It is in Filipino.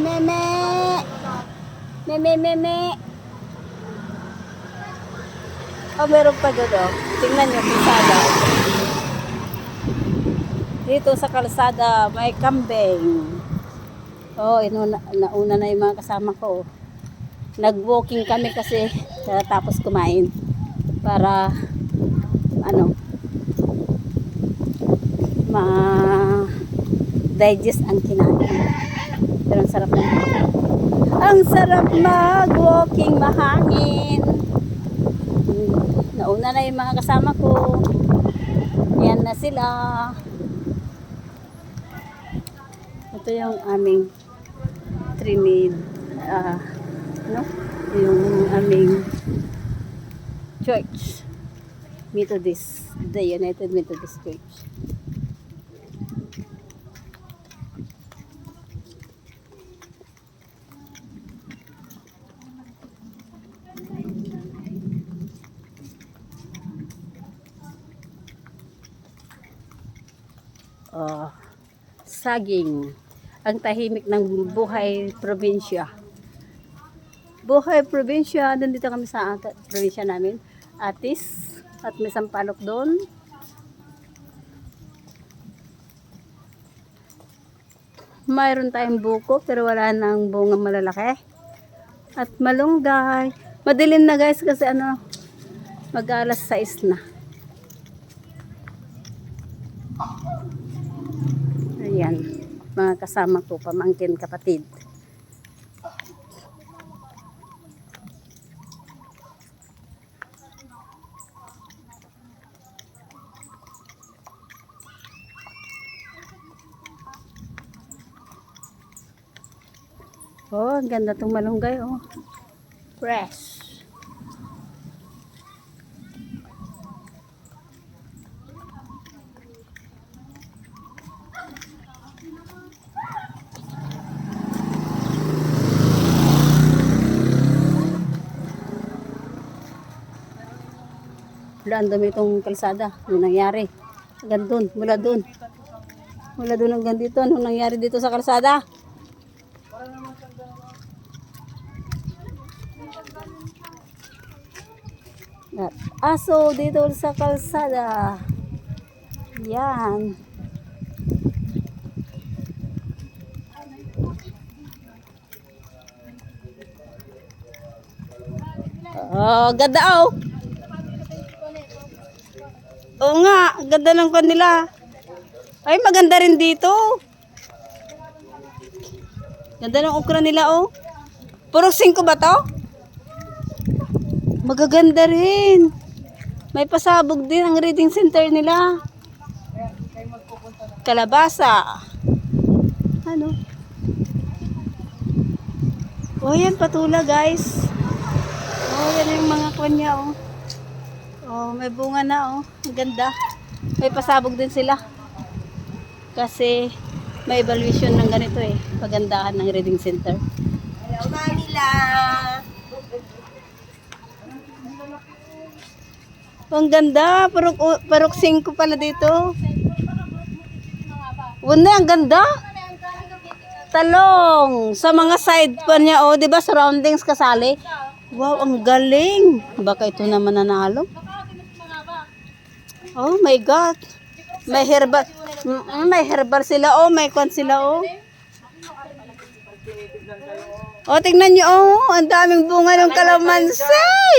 me, me. Me, me, me, me. Oh, meron pa doon, oh. Tingnan nyo, kalsada. Dito sa kalsada, may kambing. Oh, inuna, nauna na yung mga kasama ko. Nag-walking kami kasi tapos kumain. Para, ano, ma digest ang kinain. Pero ang sarap na. Ang sarap mag-walking, mahangin. Hmm, Nauna na yung mga kasama ko. Yan na sila. Ito yung aming trinid. ah ano? Yung aming church. Methodist. The United Methodist Church. Uh, saging ang tahimik ng buhay probinsya. Buhay probinsya, nandito kami sa at- probinsya namin. Atis, at may sampalok doon. Mayroon tayong buko, pero wala nang bunga malalaki. At malunggay. Madilim na guys kasi ano, mag-alas 6 na. Mga kasama ko, pamangkin kapatid. Oh, ang ganda tong malunggay, oh. Fresh. Wala, ang dami itong kalsada. Ano nangyari? Hanggang doon, mula doon. Mula doon hanggang dito. Ano nangyari dito sa kalsada? At aso dito sa kalsada. Yan. Oh, ganda oh. Oo nga, ganda ng kanila. Ay, maganda rin dito. Ganda ng okra nila oh. Puro 5 ba to? Magaganda rin. May pasabog din ang reading center nila. Kalabasa. Ano? Oh, yan patula guys. Oh, yan yung mga kanya oh. Oh, may bunga na oh. Ang ganda. May pasabog din sila. Kasi may evaluation ng ganito eh. Pagandahan ng reading center. Hello, Manila! Ang ganda. Parok, parok 5 pala dito. Wala, ang ganda. Talong. Sa mga side pa niya, oh, di ba, surroundings kasali. Wow, ang galing. Baka ito naman nanalo. Oh my God. May herbal. Mm, may herbal sila, oh. May kwan sila, oh. Oh, tingnan niyo, oh. Ang daming bunga ng kalamansi.